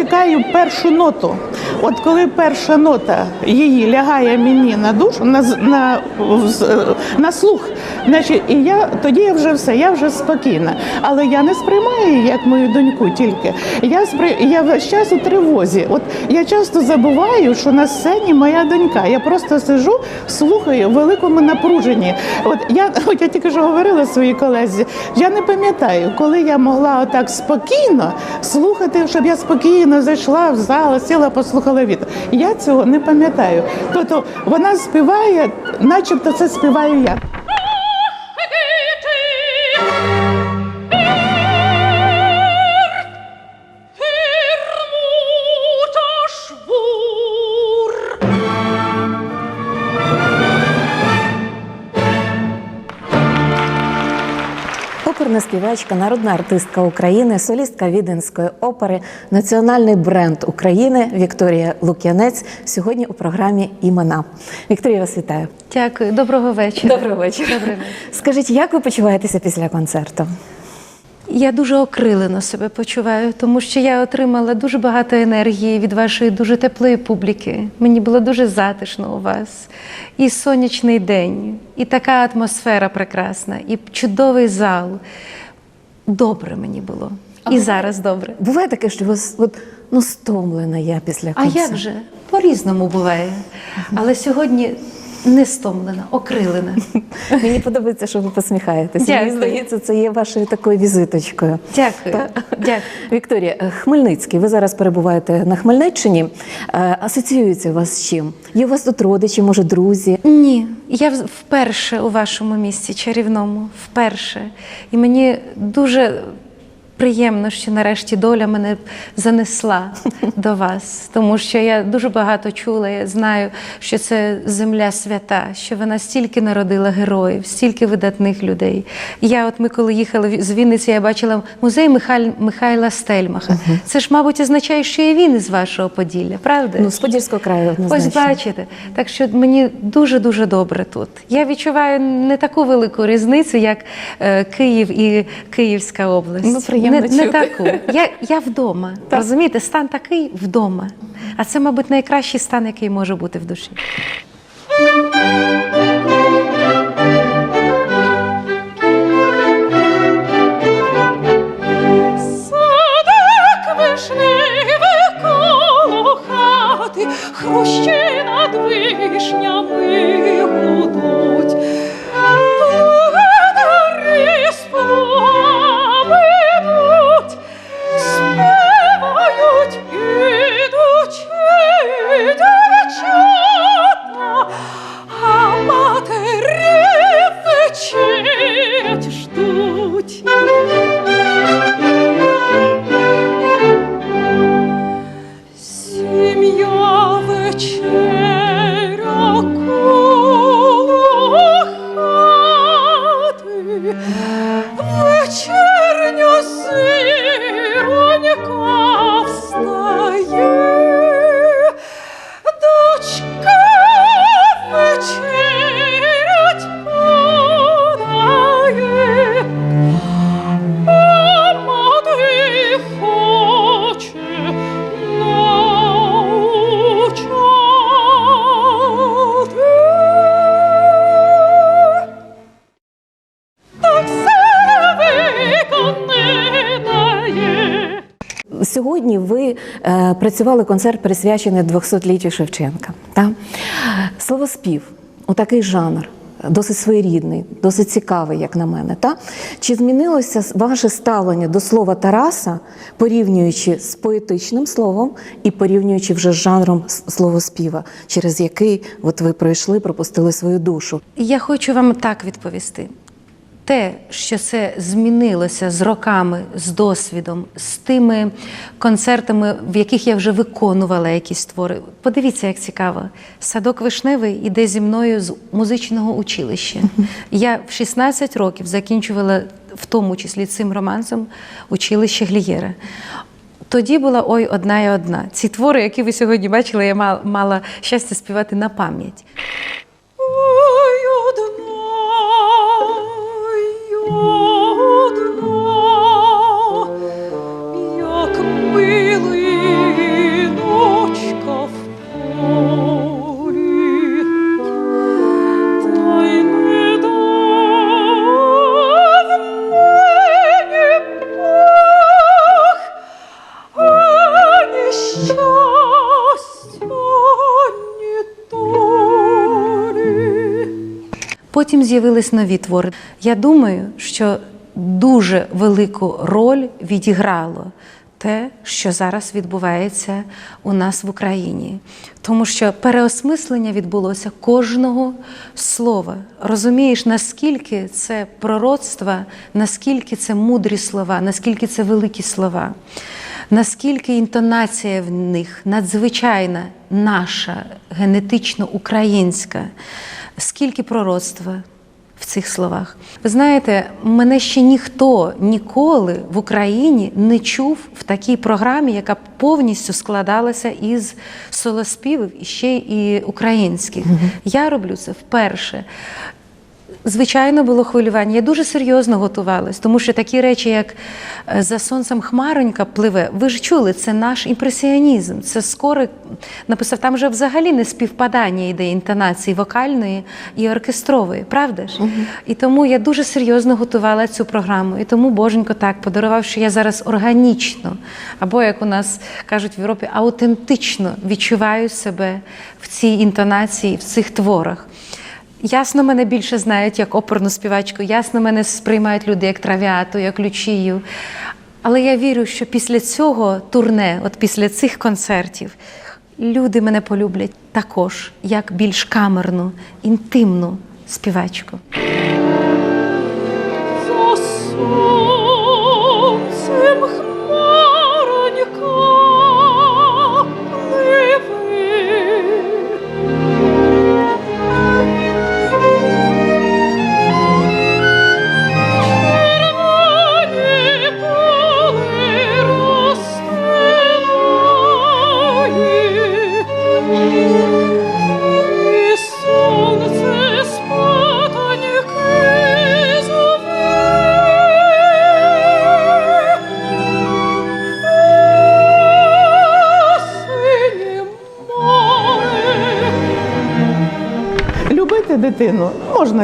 чекаю першу ноту. От коли перша нота її лягає мені на душу, на, на, на слух, значить, і я тоді я вже все, я вже спокійна. Але я не сприймаю її як мою доньку тільки. Я спри... я весь час у тривозі. От я часто забуваю, що на сцені моя донька. Я просто сижу, слухаю в великому напруженні. От я, от я тільки що говорила своїй колезі, я не пам'ятаю, коли я могла отак спокійно слухати, щоб я спокійно зайшла в зал, сіла, послухала від. Я цього не пам'ятаю. Тобто вона співає, начебто це співаю я. Співачка, народна артистка України, солістка Віденської опери, національний бренд України Вікторія Лук'янець сьогодні у програмі Імена. Вікторія, вас вітаю. Дякую, доброго вечора. Доброго вечора. Вечір. Скажіть, як ви почуваєтеся після концерту? Я дуже окрилено себе почуваю, тому що я отримала дуже багато енергії від вашої дуже теплої публіки. Мені було дуже затишно у вас. І сонячний день, і така атмосфера прекрасна, і чудовий зал. Добре мені було. І зараз добре. Буває таке, що ви с- от, ну, стомлена я після А як же? По-різному буває. Але сьогодні не стомлена, окрилена. Мені подобається, що ви посміхаєтеся. Мені здається, це є вашою такою візиточкою. Дякую. Дякую. Вікторія, е, Хмельницький, ви зараз перебуваєте на Хмельниччині. Е, Асоціюється у вас з чим? Є у вас тут родичі, може, друзі? Ні, я вперше у вашому місці чарівному, вперше. І мені дуже приємно, що нарешті доля мене занесла до вас, тому що я дуже багато чула. Я знаю, що це земля свята, що вона стільки народила героїв, стільки видатних людей. Я, от ми коли їхали з Вінниці, я бачила музей Михайль, Михайла Стельмаха. Це ж, мабуть, означає, що і він із вашого Поділля, правда? Ну, з Подільського краю однозначно. Ось бачите, так що мені дуже дуже добре тут. Я відчуваю не таку велику різницю, як е, Київ і Київська область. Ну, приємно не, не чути. таку. Я, я вдома. Розумієте, стан такий вдома. А це, мабуть, найкращий стан, який може бути в душі. Е, концерт, присвячений 200-літтю Шевченка. Та? Словоспів, отакий жанр, досить своєрідний, досить цікавий, як на мене. Та? Чи змінилося ваше ставлення до слова Тараса, порівнюючи з поетичним словом і порівнюючи вже з жанром словоспіва, через який от ви пройшли, пропустили свою душу? Я хочу вам так відповісти. Те, що це змінилося з роками, з досвідом, з тими концертами, в яких я вже виконувала якісь твори. Подивіться, як цікаво. Садок вишневий іде зі мною з музичного училища. Я в 16 років закінчувала, в тому числі цим романсом, училище Глієра. Тоді була ой одна і одна. Ці твори, які ви сьогодні бачили, я мала, мала щастя співати на пам'ять. Потім з'явились нові твори. Я думаю, що дуже велику роль відіграло те, що зараз відбувається у нас в Україні. Тому що переосмислення відбулося кожного слова. Розумієш, наскільки це пророцтва, наскільки це мудрі слова, наскільки це великі слова, наскільки інтонація в них надзвичайна наша, генетично українська, скільки пророцтва в цих словах. Ви знаєте, мене ще ніхто ніколи в Україні не чув в такій програмі, яка повністю складалася із солоспівів і ще і українських. Я роблю це вперше. Звичайно, було хвилювання. Я дуже серйозно готувалась, тому що такі речі, як е, за сонцем хмаронька пливе, ви ж чули, це наш імпресіонізм. Це скоро написав. Там же взагалі не співпадання ідеї інтонації вокальної і оркестрової, правда ж? І тому я дуже серйозно готувала цю програму. І тому Боженько так подарував, що я зараз органічно, або як у нас кажуть в Європі, аутентично відчуваю себе в цій інтонації, в цих творах. Ясно, мене більше знають як оперну співачку, ясно, мене сприймають люди як травіату, як лючію. Але я вірю, що після цього турне, от після цих концертів, люди мене полюблять також як більш камерну, інтимну співачку.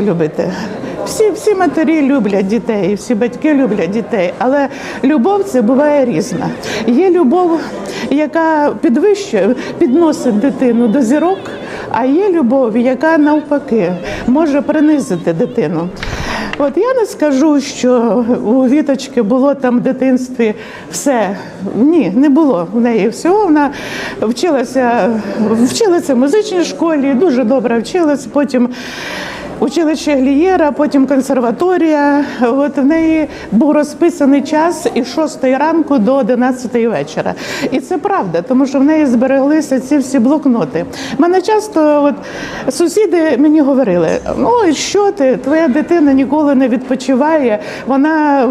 Любити. Всі, всі матері люблять дітей, всі батьки люблять дітей, але любов це буває різна. Є любов, яка підвищує, підносить дитину до зірок, а є любов, яка навпаки може принизити дитину. От я не скажу, що у Віточки було там в дитинстві все. Ні, не було в неї всього. Вона вчилася, вчилася в музичній школі, дуже добре вчилась. Потім училище Глієра, потім консерваторія. От в неї був розписаний час із 6 ранку до 11 вечора. І це правда, тому що в неї збереглися ці всі блокноти. Мене часто от, сусіди мені говорили: ну що ти, твоя дитина ніколи не відпочиває, вона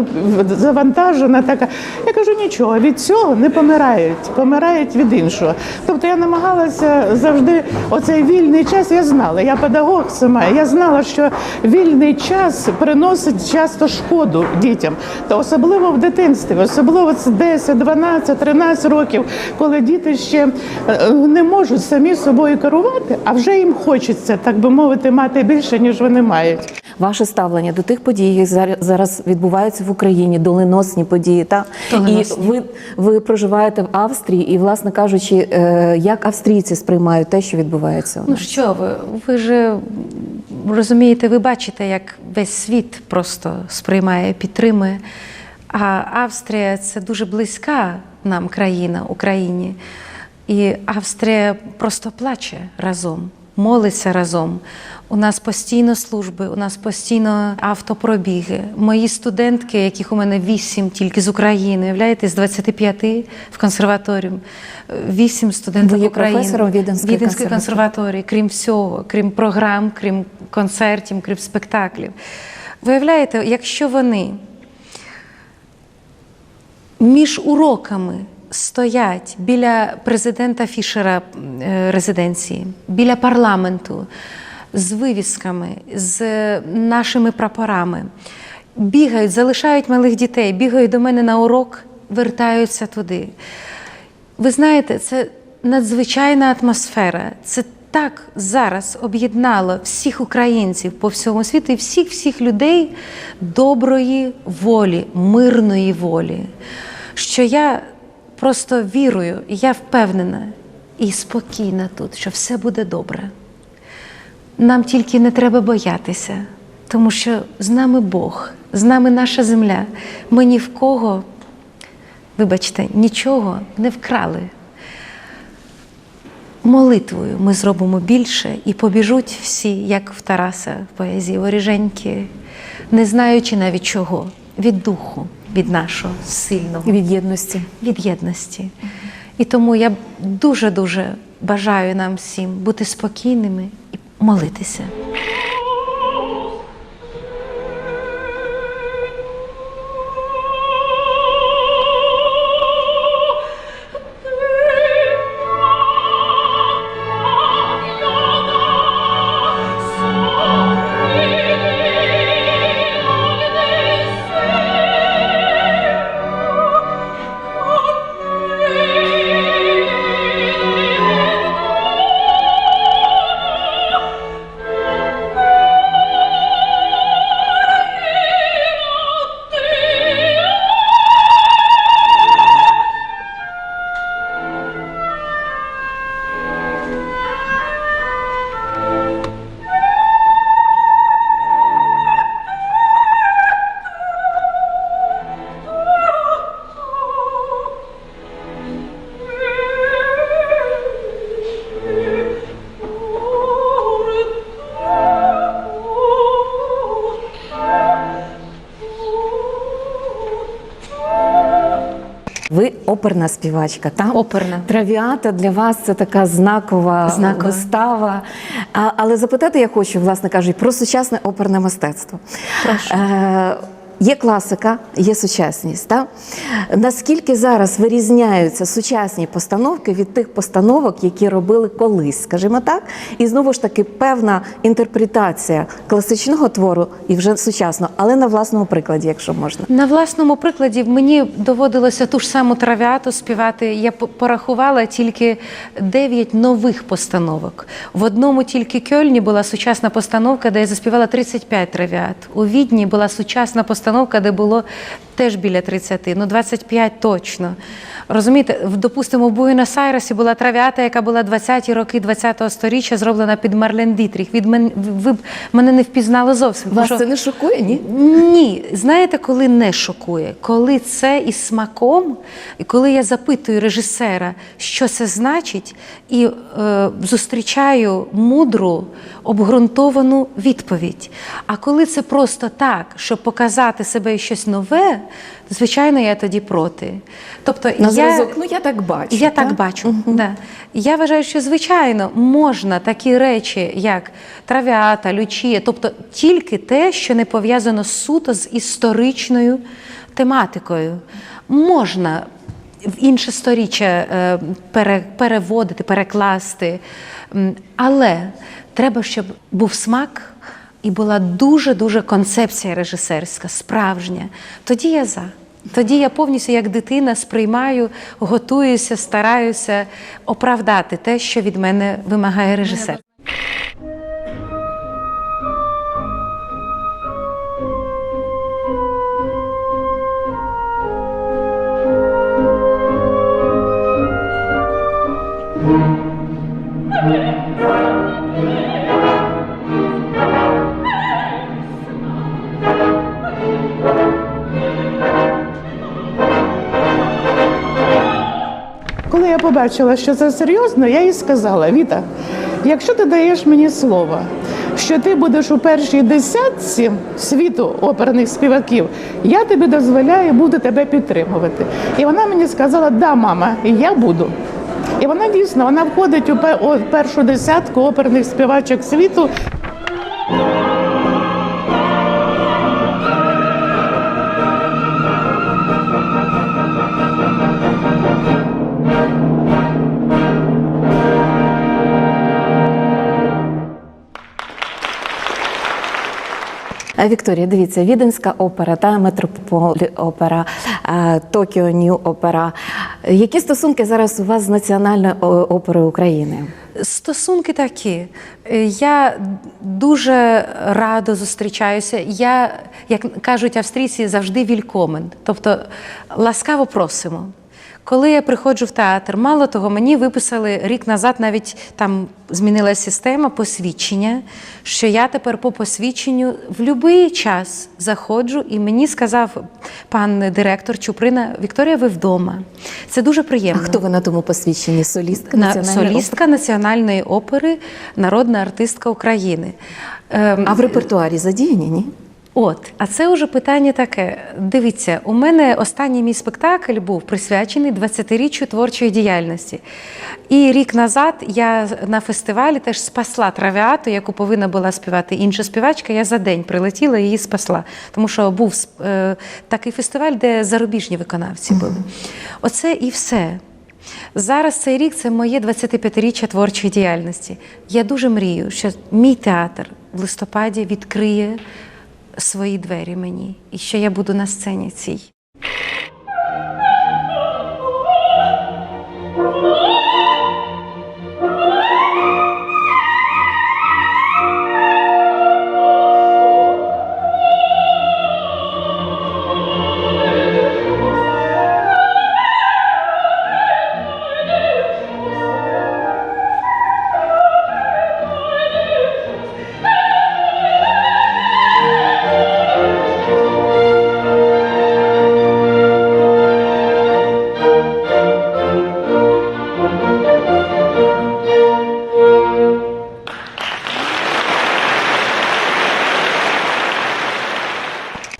завантажена така. Я кажу, нічого, від цього не помирають, помирають від іншого. Тобто я намагалася завжди оцей вільний час, я знала, я педагог сама, я знала, що вільний час приносить часто шкоду дітям, та особливо в дитинстві, особливо це 10, 12, 13 років, коли діти ще е, не можуть самі собою керувати, а вже їм хочеться, так би мовити, мати більше, ніж вони мають. Ваше ставлення до тих подій, які зараз відбуваються в Україні, доленосні події, та Доленосні. і ви, ви проживаєте в Австрії, і, власне кажучи, е, як австрійці сприймають те, що відбувається у Ну що ви, ви же розумієте, ви бачите, як весь світ просто сприймає, підтримує. А Австрія це дуже близька нам країна Україні. І Австрія просто плаче разом, молиться разом. У нас постійно служби, у нас постійно автопробіги. Мої студентки, яких у мене вісім тільки з України, уявляєте, з 25 в консерваторію, вісім студентів України. професором Віденської Віденської консерваторії. консерваторії, крім всього, крім програм, крім концертів, крім спектаклів. Виявляєте, якщо вони між уроками стоять біля президента Фішера е, резиденції, біля парламенту з вивісками, з нашими прапорами, бігають, залишають малих дітей, бігають до мене на урок, вертаються туди. Ви знаєте, це надзвичайна атмосфера. Це так зараз об'єднало всіх українців по всьому світу і всіх всіх людей доброї волі, мирної волі. Що я просто вірую, я впевнена і спокійна тут, що все буде добре. Нам тільки не треба боятися. Тому що з нами Бог, з нами наша земля. Ми ні в кого, вибачте, нічого не вкрали. Молитвою ми зробимо більше і побіжуть всі, як в Тараса в поезії Воріженьки, не знаючи навіть чого, від духу, від нашого сильного Від єдності. від єдності. І тому я дуже-дуже бажаю нам всім бути спокійними і молитися. Оперна співачка, та Оперна. Травіата для вас це така знакова, Знакова. вистава. А, але запитати я хочу, власне кажучи, про сучасне оперне мистецтво. Прошу. Е, Є класика, є сучасність. Так? Наскільки зараз вирізняються сучасні постановки від тих постановок, які робили колись, скажімо так, і знову ж таки певна інтерпретація класичного твору і вже сучасного, але на власному прикладі, якщо можна. На власному прикладі мені доводилося ту ж саму травіату співати. Я порахувала тільки 9 нових постановок. В одному тільки Кьольні була сучасна постановка, де я заспівала 35 травіат. У Відні була сучасна постановка, де було теж біля 30, ну 25 точно. Розумієте, допустимо, в Буенос-Айресі була травіата, яка була 20-ті роки 20-го сторіччя, зроблена під Марлен Дітріх. Від мен, ви б мене не впізнали зовсім. Вас що- це не шокує, ні? ні, знаєте, коли не шокує, коли це із смаком, і коли я запитую режисера, що це значить, і е, зустрічаю мудру, обґрунтовану відповідь. А коли це просто так, щоб показати себе і щось нове, звичайно, я тоді проти. Тобто На я, зразок, ну я так бачу. я так бачу. Да. Я вважаю, що звичайно можна такі речі, як травіата, лючія, тобто тільки те, що не пов'язано суто з історичною тематикою. Можна в інше сторіччя е, пере- переводити, перекласти. Але треба, щоб був смак і була дуже-дуже концепція режисерська, справжня. Тоді я за. Тоді я повністю як дитина сприймаю, готуюся, стараюся оправдати те, що від мене вимагає режисер. Побачила, що це серйозно, я їй сказала: Віта, якщо ти даєш мені слово, що ти будеш у першій десятці світу оперних співаків, я тобі дозволяю буду тебе підтримувати. І вона мені сказала: Да, мама, я буду. І вона дійсно вона входить у першу десятку оперних співачок світу. Вікторія, дивіться, Віденська опера та Метрополі опера, е, Токіо Нью опера. Які стосунки зараз у вас з Національною о- оперою України? Стосунки такі. Е, Я дуже радо зустрічаюся. Я, як кажуть австрійці, завжди вількомен. Тобто ласкаво просимо. Коли я приходжу в театр, мало того, мені виписали рік назад, навіть там змінилася система посвідчення, що я тепер по посвідченню в будь-який час заходжу, і мені сказав пан директор Чуприна Вікторія, ви вдома. Це дуже А приємно. хто ви на тому посвідченні? Солістка На національної солістка національної опери, народна артистка України. Ем. А в репертуарі задіяні, ні? От, а це вже питання таке. Дивіться, у мене останній мій спектакль був присвячений 20-річчю творчої діяльності. І рік назад я на фестивалі теж спасла травіату, яку повинна була співати інша співачка. Я за день прилетіла і її спасла. Тому що був е, такий фестиваль, де зарубіжні виконавці були. Оце і все. Зараз цей рік це моє 25-річчя творчої діяльності. Я дуже мрію, що мій театр в листопаді відкриє свої двері мені, і що я буду на сцені цій.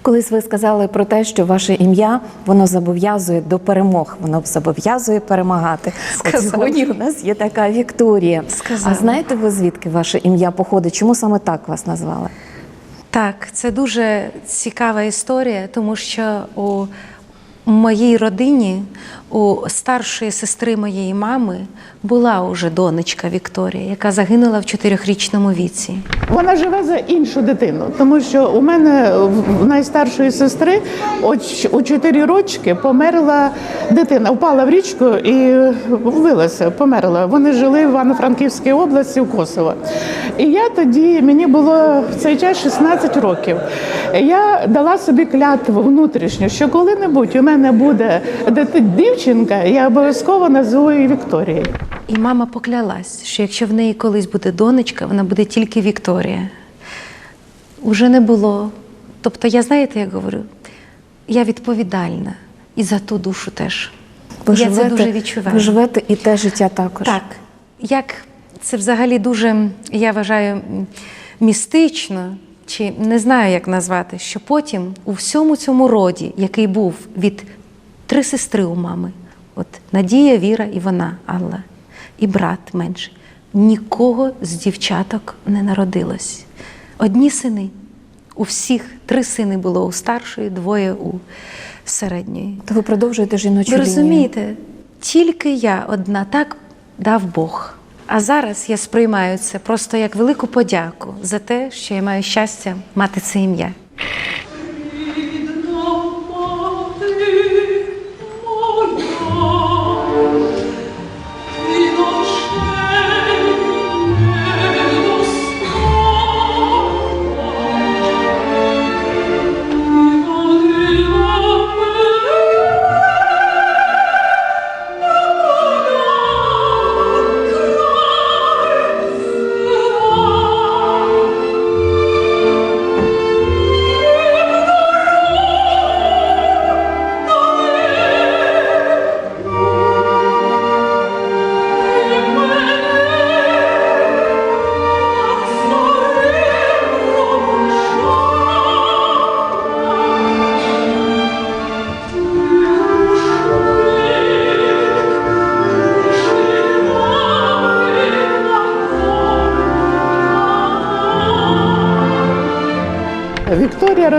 Колись ви сказали про те, що ваше ім'я воно зобов'язує до перемог, воно зобов'язує перемагати. От сьогодні у нас є така Вікторія. Сказали. А знаєте ви звідки ваше ім'я походить? Чому саме так вас назвали? Так, це дуже цікава історія, тому що у моїй родині, у старшої сестри моєї мами, була уже донечка Вікторія, яка загинула в чотирьохрічному віці. Вона живе за іншу дитину, тому що у мене в найстаршої сестри у 4 рочки померла дитина, впала в річку і вбилася, померла. Вони жили в Івано-Франківській області у Косово. І я тоді, мені було в цей час 16 років. Я дала собі клятву внутрішню, що коли-небудь у мене буде дити- дівчинка, я обов'язково назву її Вікторією. І мама поклялась, що якщо в неї колись буде донечка, вона буде тільки Вікторія. Уже не було. Тобто, я знаєте, як говорю, я відповідальна і за ту душу теж. я це дуже відчуваю. Ви живете і те життя також. Так, як це взагалі дуже, я вважаю, містично, чи не знаю, як назвати, що потім у всьому цьому роді, який був від три сестри у мами, от Надія, Віра і вона, Алла, і брат менший, нікого з дівчаток не народилось. Одні сини. У всіх три сини було у старшої, двоє у середньої. То ви продовжуєте жіночу Ви лінію. розумієте, тільки я одна так дав Бог. А зараз я сприймаю це просто як велику подяку за те, що я маю щастя мати це ім'я.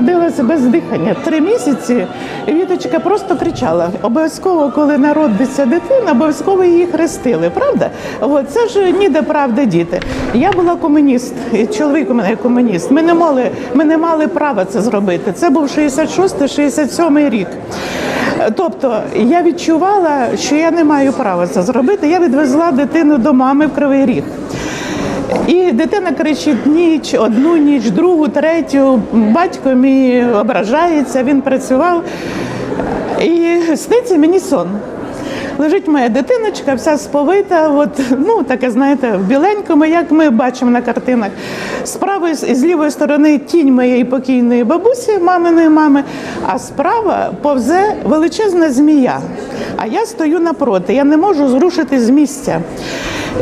Родилася без дихання. Три місяці Віточка просто кричала. Обов'язково, коли народиться дитина, обов'язково її хрестили. Правда? От це ж ніде правда діти. Я була комуніст, чоловік у мене комуніст. Ми не мали, ми не мали права це зробити. Це був 66-67 рік. Тобто я відчувала, що я не маю права це зробити. Я відвезла дитину до мами в Кривий Ріг. І дитина кричить ніч, одну ніч, другу, третю. Батько мій ображається, він працював. І сниться мені сон. Лежить моя дитиночка, вся сповита, от, ну, таке, знаєте, в біленькому, як ми бачимо на картинах. З правої і з лівої сторони тінь моєї покійної бабусі, маминої мами, а справа повзе величезна змія. А я стою напроти, я не можу зрушити з місця.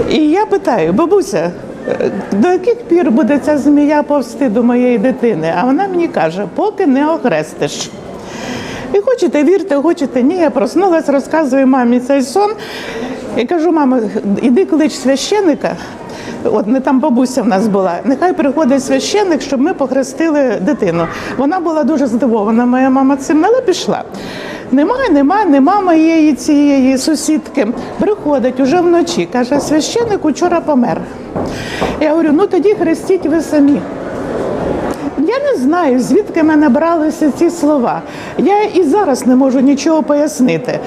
І я питаю, бабуся, до яких пір буде ця змія повсти до моєї дитини? А вона мені каже, поки не охрестиш. І хочете вірте, хочете ні. Я проснулась, розказую мамі цей сон. І кажу, мамо, іди клич священика. От не там бабуся в нас була. Нехай приходить священник, щоб ми похрестили дитину. Вона була дуже здивована, моя мама цим, але пішла. Нема, нема, нема моєї цієї сусідки. Приходить уже вночі. Каже, священик учора помер. Я говорю, ну тоді хрестіть ви самі. Я не знаю, звідки мене бралися ці слова. Я і зараз не можу нічого пояснити.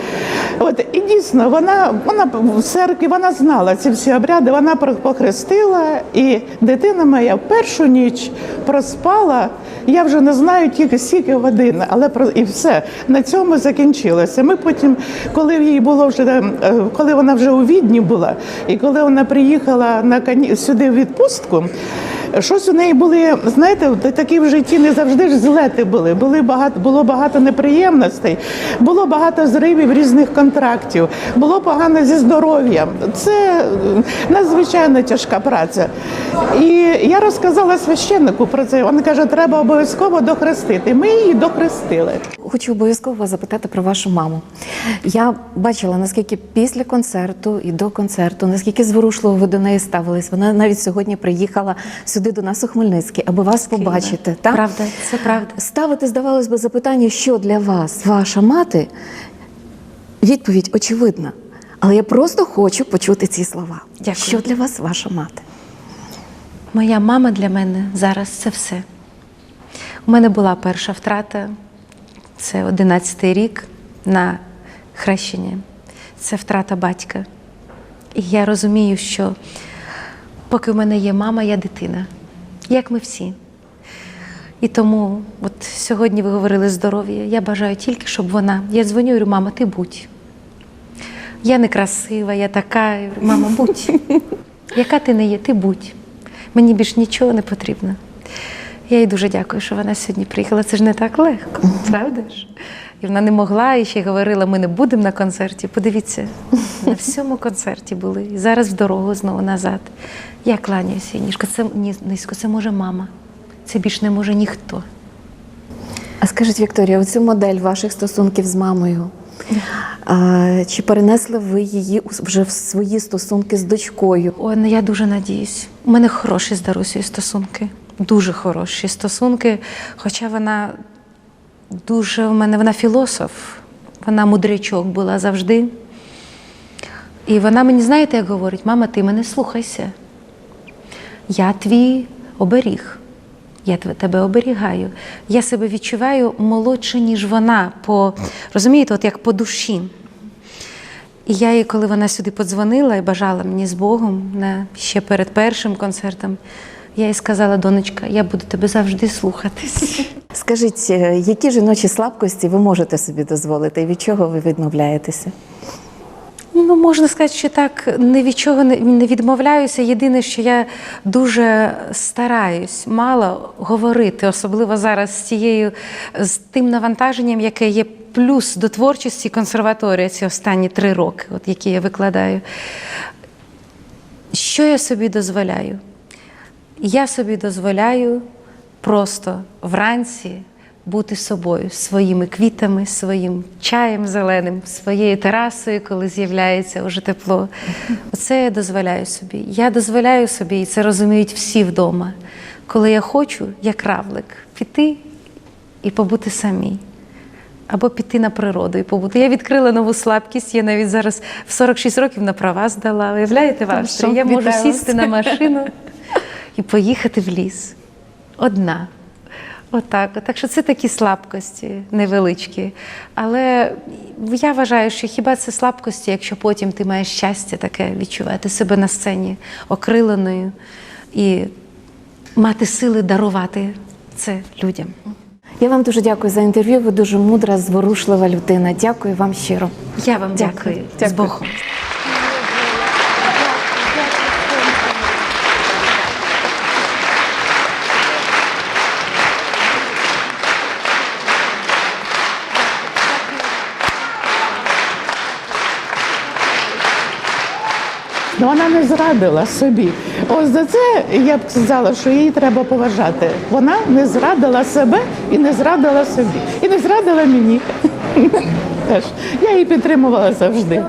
От і дійсно, вона, вона в церкві вона знала ці всі обряди, вона похрестила, і дитина моя в першу ніч проспала. Я вже не знаю тільки скільки годин, але про і все на цьому закінчилося. Ми потім, коли їй було вже е, коли вона вже у відні була, і коли вона приїхала на сюди в відпустку. Щось у неї були, знаєте, такі в житті не завжди ж злети були. Були багато, було багато неприємностей, було багато зривів різних контрактів, було погано зі здоров'ям. Це е, надзвичайно тяжка праця. І я розказала священнику про це. Він каже, треба обов'язково дохрестити. Ми її дохрестили. Хочу обов'язково запитати про вашу маму. Я бачила, наскільки після концерту і до концерту, наскільки зворушливо ви до неї ставились. Вона навіть сьогодні приїхала сюди до нас у Хмельницький, аби вас побачити. Так? Правда, це правда. Ставити, здавалось би, запитання, що для вас ваша мати? Відповідь очевидна. Але я просто хочу почути ці слова. Дякую. Що для вас ваша мати? Моя мама для мене зараз це все. У мене була перша втрата, це 11-й рік на хрещення. Це втрата батька. І я розумію, що поки в мене є мама, я дитина, як ми всі. І тому, от сьогодні ви говорили здоров'я. Я бажаю тільки, щоб вона. Я дзвоню і говорю, мама, ти будь. Я не красива, я така. Мама, будь. Яка ти не є, ти будь. Мені більш нічого не потрібно. Я їй дуже дякую, що вона сьогодні приїхала. Це ж не так легко, правда ж? І вона не могла і ще й говорила, ми не будемо на концерті. Подивіться, на всьому концерті були. І зараз в дорогу знову назад. Я кланяюся, ніжко. Це низько, це може мама. Це більш не може ніхто. А скажіть, Вікторія, оцю модель ваших стосунків з мамою. А, чи перенесли ви її вже в свої стосунки з дочкою? Ой, ну я дуже надіюсь. У мене хороші з Дарусею стосунки. Дуже хороші стосунки. Хоча вона дуже в мене вона філософ, вона мудрячок була завжди. І вона мені, знаєте, як говорить, мама, ти мене слухайся. Я твій оберіг. Я тебе оберігаю. Я себе відчуваю молодше, ніж вона, по розумієте, от як по душі. І я їй, коли вона сюди подзвонила і бажала мені з Богом на, ще перед першим концертом, я їй сказала, донечка, я буду тебе завжди слухатись. Скажіть, е, які жіночі слабкості ви можете собі дозволити і від чого ви відмовляєтеся? Ну, можна сказати, що так ні від чого не, відмовляюся. Єдине, що я дуже стараюсь мало говорити, особливо зараз з тією з тим навантаженням, яке є плюс до творчості консерваторії ці останні три роки, от які я викладаю. Що я собі дозволяю? Я собі дозволяю просто вранці бути собою, своїми квітами, своїм чаєм зеленим, своєю терасою, коли з'являється уже тепло. Оце я дозволяю собі. Я дозволяю собі, і це розуміють всі вдома, коли я хочу, як равлик, піти і побути самій. Або піти на природу і побути. Я відкрила нову слабкість. Я навіть зараз в 46 років на права здала. Уявляєте в Австрії? Я можу сісти на машину і поїхати в ліс. Одна. Отак. Так що це такі слабкості невеличкі. Але я вважаю, що хіба це слабкості, якщо потім ти маєш щастя таке відчувати себе на сцені окриленою і мати сили дарувати це людям. Я вам дуже дякую за інтерв'ю. Ви дуже мудра, зворушлива людина. Дякую вам щиро. Я вам Дякую. дякую. З Богом. Ну, вона не зрадила собі. Ось за це я б сказала, що її треба поважати. Вона не зрадила себе і не зрадила собі, і не зрадила мені. Теж. Я її підтримувала завжди.